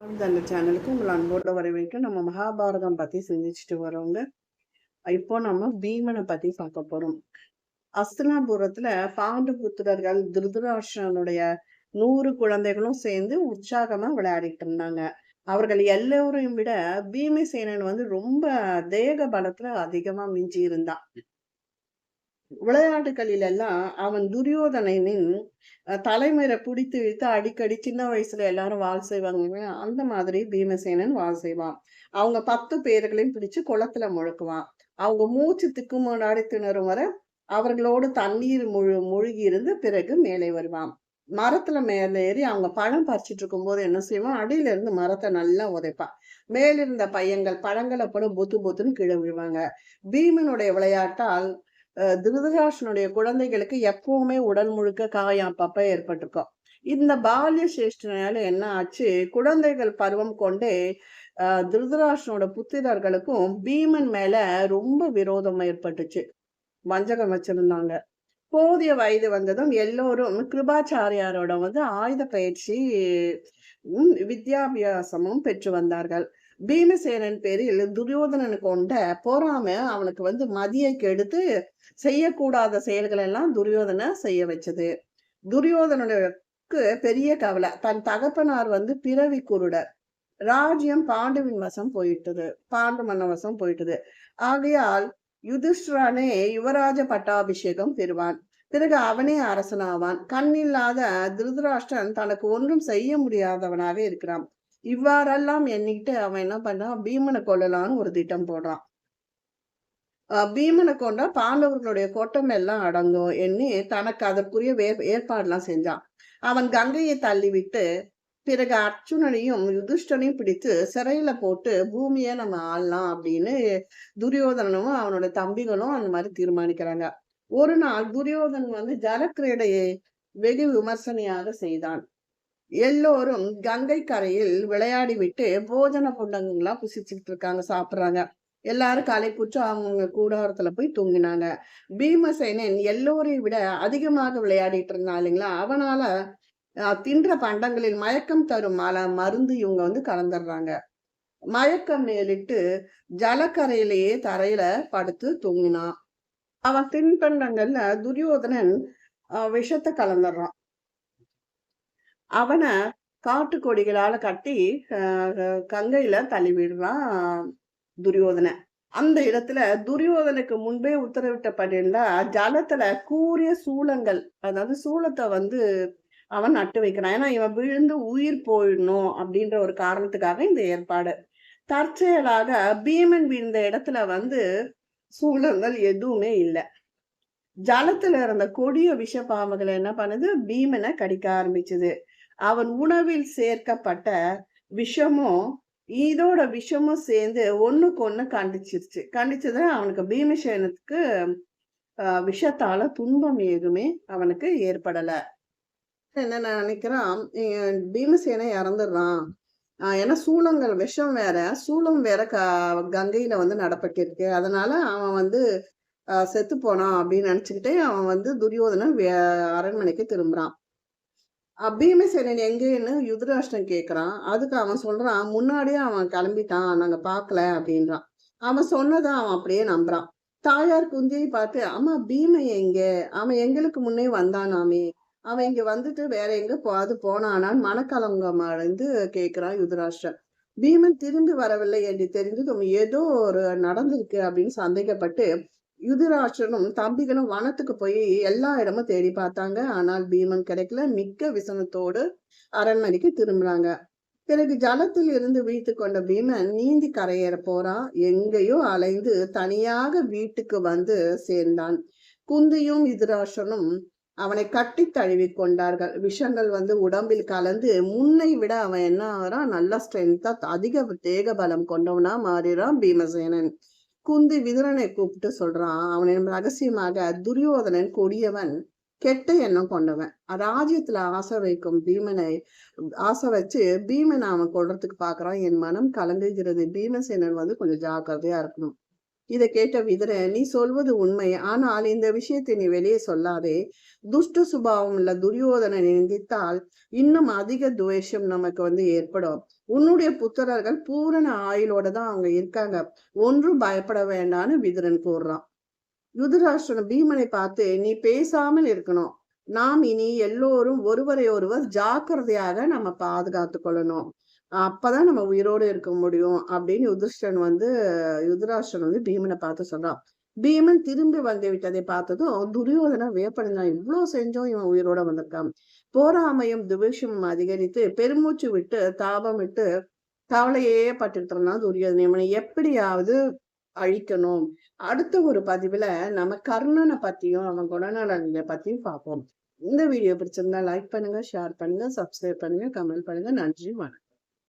அந்த சேனலுக்கு உங்களை அன்போடு வரவேற்க நம்ம மகாபாரதம் பற்றி சிந்திச்சுட்டு வரோங்க இப்போ நம்ம பீமனை பற்றி பார்க்க போகிறோம் அஸ்தனாபுரத்தில் பாண்டு புத்திரர்கள் நூறு குழந்தைகளும் சேர்ந்து உற்சாகமாக விளையாடிட்டு இருந்தாங்க. அவர்கள் எல்லோரையும் விட பீமசேனன் வந்து ரொம்ப தேக பலத்தில் அதிகமாக மிஞ்சி இருந்தான். விளையாட்டுகளில் எல்லாம் அவன் துரியோதனனின் அஹ், பிடித்து இழுத்து அடிக்கடி சின்ன வயசுல எல்லாரும் வால் செய்வாங்க அந்த மாதிரி பீமசேனன் வால் செய்வான். அவங்க பத்து பேர்களையும் பிடிச்சு குளத்துல முழுக்குவான். அவங்க மூச்சு திக்கு முன்னாடி திணறும் வரை அவர்களோடு தண்ணீர் முழு முழுகி இருந்து பிறகு மேலே வருவான். மரத்துல மேலே ஏறி அவங்க பழம் பறிச்சிட்டு இருக்கும்போது என்ன செய்வான்? அடியில இருந்து மரத்தை நல்லா உதைப்பான். மேலிருந்த பையங்கள் பழங்களை போல பொத்து பொத்துன்னு கீழே விழுவாங்க. பீமனுடைய விளையாட்டால் திருதராசனுடைய குழந்தைகளுக்கு எப்பவுமே உடல் முழுக்க காயம் அப்பப்ப ஏற்பட்டிருக்கும். இந்த பால்ய சேஷ்டனால என்ன ஆச்சு? குழந்தைகள் பருவம் கொண்டே திருதராசனோட புத்திரர்களுக்கும் பீமன் மேல ரொம்ப விரோதம் ஏற்பட்டுச்சு. வஞ்சகம் வச்சிருந்தாங்க. போதிய வயது வந்ததும் எல்லோரும் கிருபாச்சாரியாரோட வந்து ஆயுத பயிற்சி வித்யாபியாசமும் பெற்று வந்தார்கள். பீமசேனன் பேரில் துரியோதனன் கொண்ட பொறாமை அவனுக்கு வந்து மதியை கெடுத்து செய்யக்கூடாத செயல்கள் எல்லாம் துரியோதனை செய்ய வச்சது. துரியோதனனுக்கு பெரிய கவலை. தன் தகப்பனார் வந்து பிறவி குருடர். ராஜ்யம் பாண்டுவின் வசம் போயிட்டது. பாண்டு மன்ன வசம் போயிட்டது. ஆகையால் யுதிஷ்டரானே யுவராஜ பட்டாபிஷேகம் பெறுவான். பிறகு அவனே அரசனாவான். கண்ணில்லாத திருதராஷ்டன் தனக்கு ஒன்றும் செய்ய முடியாதவனாக இருக்கிறான். இவ்வாறெல்லாம் எண்ணிக்கிட்டு அவன் என்ன பண்ணான் பீமனை கொள்ளலான்னு ஒரு திட்டம் போடுறான். பீமனை கொண்டா பாண்டவர்களுடைய கோட்டம் எல்லாம் அடங்கும் எண்ணி தனக்கு அதற்குரிய வே ஏற்பாடுலாம் செஞ்சான். அவன் கங்கையை தள்ளிவிட்டு பிறகு அர்ஜுனனையும் யுதிஷ்டனையும் பிடித்து சிறையில போட்டு பூமியை நம்ம ஆளலாம் அப்படின்னு துரியோதனனும் அவனோட தம்பிகளும் அந்த மாதிரி தீர்மானிக்கிறாங்க. ஒரு நாள் துரியோதன் வந்து ஜலக்கிரீடையை வெகு விமர்சனையாக செய்தான். எல்லோரும் கங்கை கரையில் விளையாடி விட்டு போஜன புண்டங்களா புசிச்சுக்கிட்டு இருக்காங்க சாப்பிட்றாங்க. எல்லாரும் களைப்புற்று அவங்க கூடாரத்துல போய் தூங்கினாங்க. பீமசேனன் எல்லோரையும் விட அதிகமாக விளையாடிட்டு இருந்தான் இல்லைங்களா? அவனால தின்ற பண்டங்களில் மயக்கம் தரும் மல மருந்து இவங்க வந்து கலந்துடுறாங்க. மயக்கம் மேலிட்டு ஜலக்கரையிலேயே தரையில படுத்து தூங்கினான். அவன் தின்பண்டங்கள்ல துரியோதனன் விஷத்தை கலந்துடுறான். அவனை காட்டு கொடிகளால கட்டி கங்கையில தள்ளி விடுறான் துரியோதனை அந்த இடத்துல துரியோதனுக்கு முன்பே உத்தரவிட்டப்பட்டிருந்தா ஜலத்துல கூரிய சூளங்கள் அதாவது சூளத்தை வந்து அவன் நட்டு வைக்கிறான். ஏன்னா இவன் விழுந்து உயிர் போயிடணும் அப்படின்ற ஒரு காரணத்துக்காக இந்த ஏற்பாடு. தற்செயலாக பீமன் விழுந்த இடத்துல வந்து சூளங்கள் எதுவுமே இல்லை. ஜலத்துல இருந்த கொடிய விஷ பாம்புகள் என்ன பண்ணுது? பீமனை கடிக்க ஆரம்பிச்சது. அவன் உணவில் சேர்க்கப்பட்ட விஷமும் இதோட விஷமும் சேர்ந்து ஒன்றுக்கு ஒன்று கண்டிச்சிருச்சு. கண்டிச்சது அவனுக்கு பீமசேனத்துக்கு விஷத்தால துன்பம் எதுவுமே அவனுக்கு ஏற்படலை. என்ன நினைக்கிறான் இ- பீமசேனை இறந்துடுறான். ஏன்னா சூளங்கள் விஷம் வேற சூளம் வேற க கங்கையில வந்து நடப்பட்டிருக்கு. அதனால அவன் வந்து செத்து போனான் அப்படின்னு நினைச்சுக்கிட்டே அவன் வந்து துரியோதனன் வே- அரண்மனைக்கு திரும்புறான். பீமசேனன் எங்கேன்னு யுதராஷ்டிரன் கேட்குறான் அதுக்கு அவன் சொல்கிறான் முன்னாடியே அவன் கிளம்பிட்டான் நாங்கள் பார்க்கல அப்படின்றான். அவன் சொன்னதை அவன் அப்படியே நம்புறான். தாயார் குந்தியை பார்த்து அம்மா பீமை எங்க? அவன் எங்களுக்கு முன்னே வந்தானாமே. அவன் இங்க வந்துட்டு வேற எங்க போது போனானான்னு மனக்கலங்கம் அடைந்து கேக்குறான் யுதராஷ்டிரன். பீமன் திரும்பி வரவில்லை என்று தெரிந்ததும் ஏதோ ஒரு நடந்திருக்கு அப்படின்னு சந்தேகப்பட்டு யுதிராஷ்டிரனும் தம்பிகளும் வனத்துக்கு போய் எல்லா இடமும் தேடி பார்த்தாங்க. ஆனால் பீமன் கிடைக்கல. மிக்க விசனத்தோடு அரண்மனைக்கு திரும்புறாங்க. பிறகு ஜலத்தில் இருந்து வீழ்த்து கொண்ட பீமன் நீந்தி கரையேற போறான் எங்கேயோ அலைந்து தனியாக வீட்டுக்கு வந்து சேர்ந்தான். குந்தியும் யுதிராஷனும் அவனை கட்டி தழுவி கொண்டார்கள். விஷங்கள் வந்து உடம்பில் கலந்து முன்னை விட அவன் என்ன ஆகிறான்? நல்ல ஸ்ட்ரென்த்தா அதிக தேக பலம் கொண்டவனா மாறிறான் பீமசேனன். குந்தி விதுரனை கூப்பிட்டு சொல்றான் அவனின் ரகசியமாக துரியோதனன் கொடியவன் கெட்ட எண்ணம் கொண்டவன். ராஜ்யத்துல ஆசை வைக்கும் பீமனை ஆசை வச்சு பீமனை அவன் கொள்றதுக்கு பாக்குறான். என் மனம் கலங்குகிறது. பீமசேனன் வந்து கொஞ்சம் ஜாக்கிரதையா இருக்கணும். இதை கேட்ட விதுரன் நீ சொல்வது உண்மை. ஆனால் இந்த விஷயத்தை நீ வெளியே சொல்லாதே. துஷ்ட சுபாவம் உள்ள துரியோதனை நிந்தித்தால் இன்னும் அதிக துவேஷம் நமக்கு வந்து ஏற்படும். உன்னுடைய புத்திரர்கள் பூரண ஆயுளோட தான் அவங்க இருக்காங்க. ஒன்றும் பயப்பட வேண்டாம்னு விதுரன் கூறுறான். யுதராஷ்டிரன் பீமனை பார்த்து நீ பேசாமல் இருக்கணும். நாம் இனி எல்லோரும் ஒருவரை ஒருவர் ஜாக்கிரதையாக நம்ம பாதுகாத்து கொள்ளணும். அப்பதான் நம்ம உயிரோடு இருக்க முடியும் அப்படின்னு யுதிஷ்டன் வந்து யுதராஷ்டிரன் வந்து பீமனை பார்த்து சொல்றான். பீமன் திரும்பி வந்து விட்டதை பார்த்ததும் துரியோதனா வியப்படைந்தான். இவ்வளவு செஞ்சோம் இவன் உயிரோட வந்திருக்கான். போராமையும் துவேஷமும் அதிகரித்து பெருமூச்சு விட்டு தாபம் விட்டு கவலையே பட்டுட்டு இருந்தான் துரியோதனை இவனை எப்படியாவது அழிக்கணும். அடுத்த ஒரு பதிவுல நம்ம கர்ணனை பத்தியும் அவன் குணநலன்களை பத்தியும் பார்ப்போம். இந்த வீடியோ பிடிச்சிருந்தா லைக் பண்ணுங்க ஷேர் பண்ணுங்க சப்ஸ்கிரைப் பண்ணுங்க கமெண்ட் பண்ணுங்க. நன்றி வணக்கம்.